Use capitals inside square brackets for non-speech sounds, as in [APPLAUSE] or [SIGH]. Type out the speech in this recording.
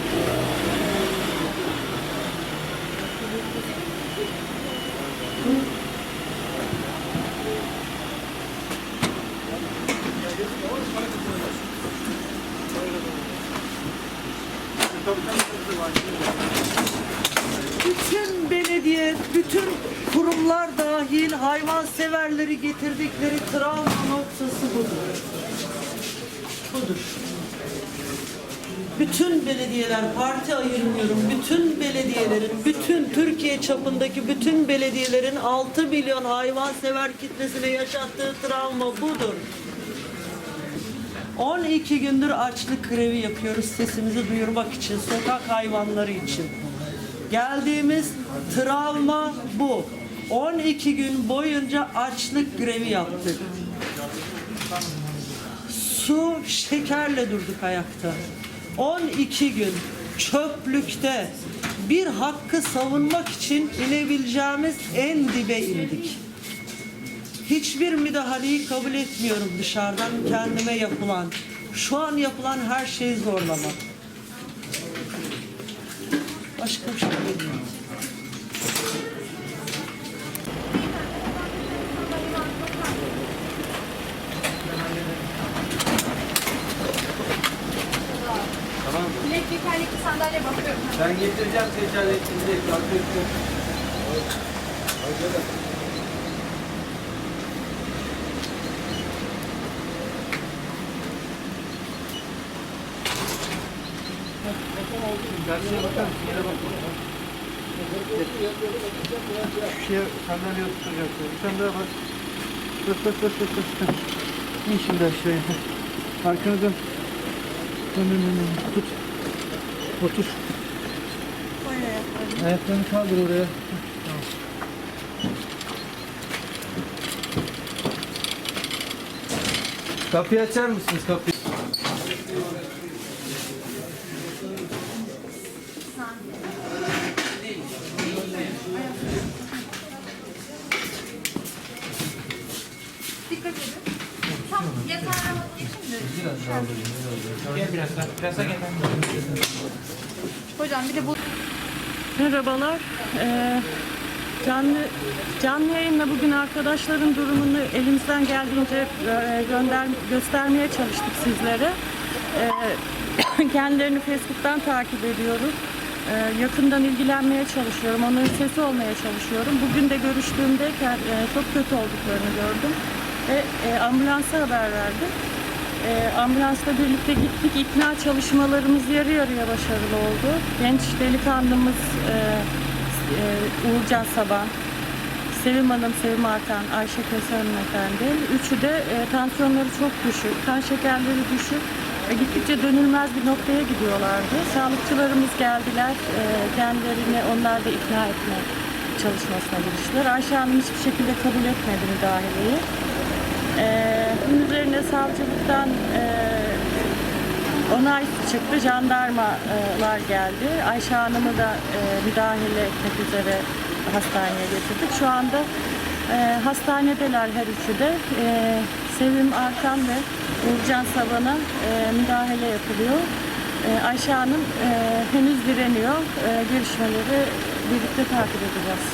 Thank you. Bütün belediye, bütün kurumlar dahil hayvan severleri getirdikleri travma noktası budur. Budur. Bütün belediyeler, parti ayırmıyorum, bütün belediyelerin, bütün Türkiye çapındaki bütün belediyelerin 6 milyon hayvan sever kitlesine yaşattığı travma budur. 12 gündür açlık grevi yapıyoruz sesimizi duyurmak için, sokak hayvanları için. Geldiğimiz travma bu. 12 gün boyunca açlık grevi yaptık. Su, şekerle durduk ayakta. 12 gün çöplükte bir hakkı savunmak için inebileceğimiz en dibe indik. Hiçbir müdahaleyi kabul etmiyorum dışarıdan kendime yapılan. Şu an yapılan her şey zorlama. Başka bir şey demiyorum. Bilek tekerlekli sandalye bakıyorum. Ben getireceğim tekerlekli arkadaşlar. Karşıya bakar mısın? Yere bak. Şu şeye sandalyeye oturacaksın. Bir tane daha bak. Bak bak bak bak. bak. İn şimdi aşağıya. Arkanı dön. Dön dön dön. Tut. Otur. Ayaklarını kaldır oraya. Tamam. Kapıyı açar mısınız kapıyı? Gel biraz daha. Biraz daha gel. Hocam bir de bu Merhabalar. Ee, canlı canlı yayınla bugün arkadaşların durumunu elimizden geldiğince e, gönder göstermeye çalıştık sizlere. Ee, [COUGHS] kendilerini Facebook'tan takip ediyorum. Ee, yakından ilgilenmeye çalışıyorum. Onların sesi olmaya çalışıyorum. Bugün de görüştüğümdeyken e, çok kötü olduklarını gördüm ve e, ambulansa haber verdim. E, ambulansla birlikte gittik. İkna çalışmalarımız yarı yarıya başarılı oldu. Genç delikanlımız e, e, Uğurcan Saban, Sevim Hanım, Sevim Artan, Ayşe Köse Hanımefendi. Üçü de e, tansiyonları çok düşük, kan şekerleri düşük. E, gittikçe dönülmez bir noktaya gidiyorlardı. Sağlıkçılarımız geldiler, e, kendilerini onlar da ikna etme çalışmasına giriştiler. Ayşe Hanım hiçbir şekilde kabul etmedi müdahaleyi. Ee, bunun üzerine savcılıktan e, onay çıktı. Jandarmalar geldi. Ayşe Hanım'ı da e, müdahale etmek üzere hastaneye getirdik. Şu anda e, hastanedeler her üçü de. E, Sevim Arkan ve Uğurcan Saban'a e, müdahale yapılıyor. E, Ayşe Hanım e, henüz direniyor. E, gelişmeleri birlikte takip edeceğiz.